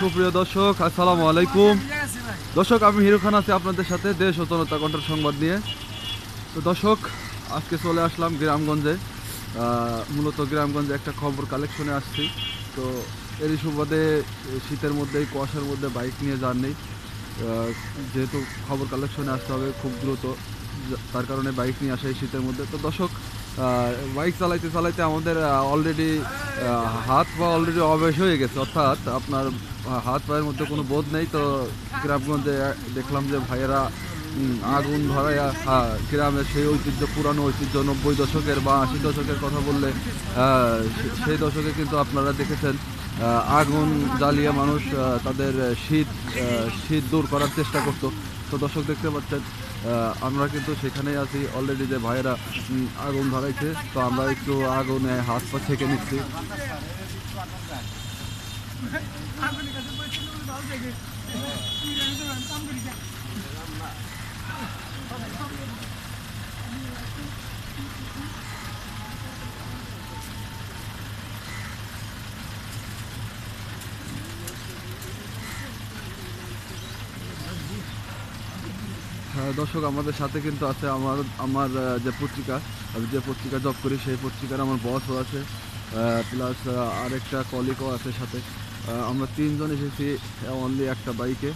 সুপ্রিয় দর্শক আসসালামু আলাইকুম। দর্শক আমি হিরো খান আছি আপনাদের সাথে দেশ ও জনতা কণ্ঠের সংবাদ নিয়ে। তো দর্শক আজকে চলে আসলাম গ্রামগঞ্জে। মূলত গ্রামগঞ্জে একটা খবর কালেকশনে আসছি। তো এরই সুবাদে শীতের মধ্যে কুয়াশার মধ্যে বাইক নিয়ে নেই যেহেতু খবর কালেকশনে আসতে হবে খুব দ্রুত তার কারণে বাইক নিয়ে আসা এই শীতের মধ্যে। তো দর্শক বাইক চালাইতে চালাইতে আমাদের অলরেডি হাত পা অলরেডি অবেশ হয়ে গেছে। অর্থাৎ আপনার হাত পায়ের মধ্যে কোনো বোধ নেই। তো গ্রামগঞ্জে দেখলাম যে ভাইয়েরা আগুন ধরাইয়া গ্রামের সেই ঐতিহ্য, পুরানো ঐতিহ্য, নব্বই দশকের বা আশি দশকের কথা বললে সেই দশকে কিন্তু আপনারা দেখেছেন আগুন জ্বালিয়ে মানুষ তাদের শীত শীত দূর করার চেষ্টা করতো। তো দর্শক দেখতে পাচ্ছেন আমরা কিন্তু সেখানেই আছি। অলরেডি যে ভাইয়েরা আগুন ধরাইছে তো আমরা একটু আগুনে হাত পা থেকে নিচ্ছি। হ্যাঁ, দর্শক, আমাদের সাথে কিন্তু আছে আমার আমার যে পত্রিকা, আমি যে পত্রিকা জব করি সেই পত্রিকার আমার বসও আছে প্লাস আরেকটা কলিগও আছে সাথে। আমরা তিনজন এসেছি অনলি একটা বাইকে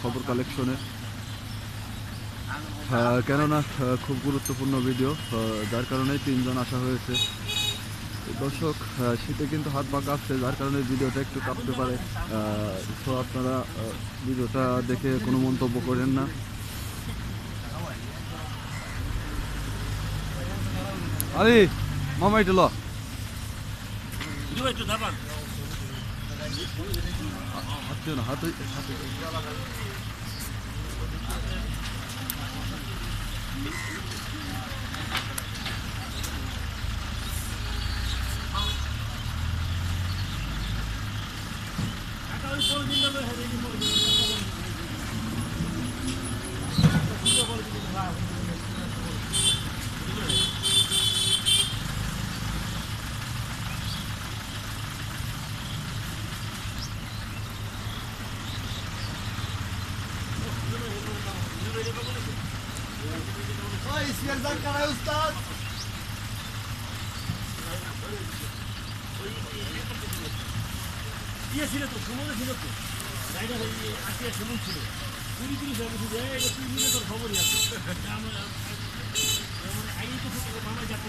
খবর কালেকশনে কেননা খুব গুরুত্বপূর্ণ ভিডিও যার কারণেই তিনজন আসা হয়েছে। দর্শক শীতে কিন্তু হাত পা কাঁপছে, যার কারণে ভিডিওটা একটু কাঁপতে পারে। তো আপনারা ভিডিওটা দেখে কোনো মন্তব্য করেন না। আরে মামা এটা ল। হাত না হাত। হাতে ইয়ে ছিল তো সময় ছিল তো গাড়িটা আসিয়া সময় ছিল কুড়ি তিরিশ হবে শুধু এই তুই মিলে তোর খবরই আছে আমরা মানে আগে তো মামা যাতে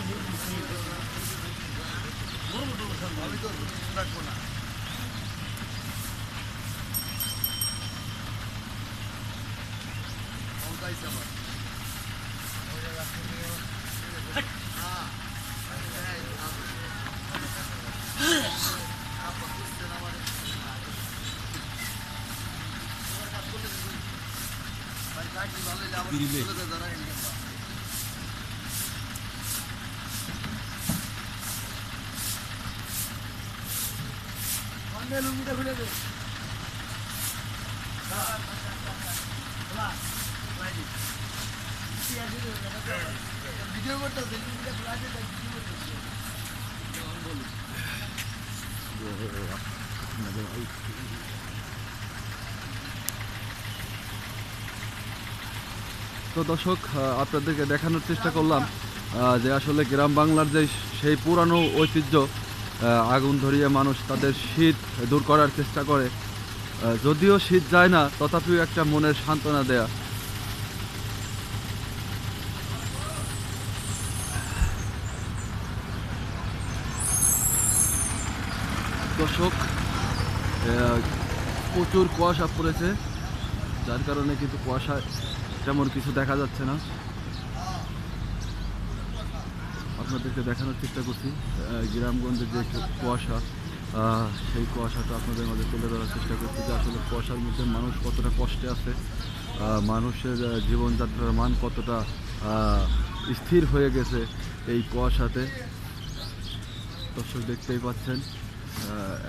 বড় বড় আমি তো রাখব না গিরিলে লুঙ্গিটা খুলে দে। ভিডিও করতেছে লুঙ্গিটা খোলা আছে তাই ভিডিও করতেছে বলুন তো দর্শক আপনাদেরকে দেখানোর চেষ্টা করলাম যে আসলে গ্রাম বাংলার যে সেই পুরানো ঐতিহ্য আগুন ধরিয়ে মানুষ তাদের শীত দূর করার চেষ্টা করে যদিও শীত যায় না, তথাপিও একটা মনের সান্ত্বনা দেয়া। দর্শক প্রচুর কুয়াশা পড়েছে, যার কারণে কিন্তু কুয়াশা তেমন কিছু দেখা যাচ্ছে না। আপনাদেরকে দেখানোর চেষ্টা করছি। গ্রামগঞ্জের যে কুয়াশা সেই কুয়াশাটা আপনাদের মাঝে তুলে ধরার চেষ্টা করছি যে আসলে কুয়াশার মধ্যে মানুষ কতটা কষ্টে আছে মানুষের জীবনযাত্রার মান কতটা স্থির হয়ে গেছে এই কুয়াশাতে। দর্শক দেখতেই পাচ্ছেন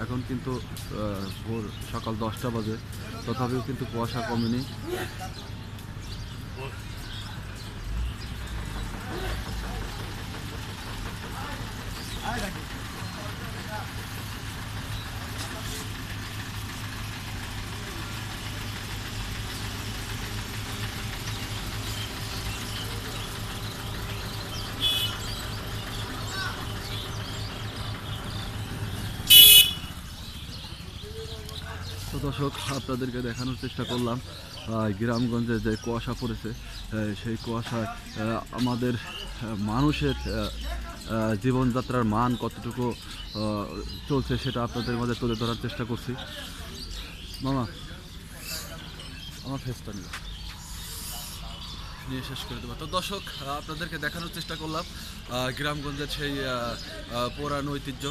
এখন কিন্তু ভোর সকাল দশটা বাজে। তথাপিও কিন্তু কুয়াশা কমেনি। দর্শক, আপনাদেরকে দেখানোর চেষ্টা করলাম গ্রামগঞ্জে যে কুয়াশা পড়েছে সেই কুয়াশায় আমাদের মানুষের জীবনযাত্রার মান কতটুকু চলছে সেটা আপনাদের মাঝে তুলে ধরার চেষ্টা করছি। মামা, আমার ফেসটা নিয়ে। নিয়ে শেষ করে দেবো। তো দর্শক আপনাদেরকে দেখানোর চেষ্টা করলাম গ্রামগঞ্জের সেই পুরান ঐতিহ্য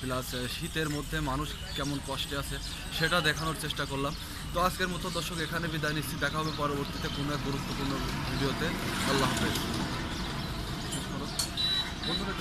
প্লাস শীতের মধ্যে মানুষ কেমন কষ্টে আছে সেটা দেখানোর চেষ্টা করলাম। তো আজকের মতো দর্শক, এখানে বিদায় নিচ্ছি। দেখা হবে পরবর্তীতে কোনো এক গুরুত্বপূর্ণ ভিডিওতে। আল্লাহ হাফেজ। বন্ধুরা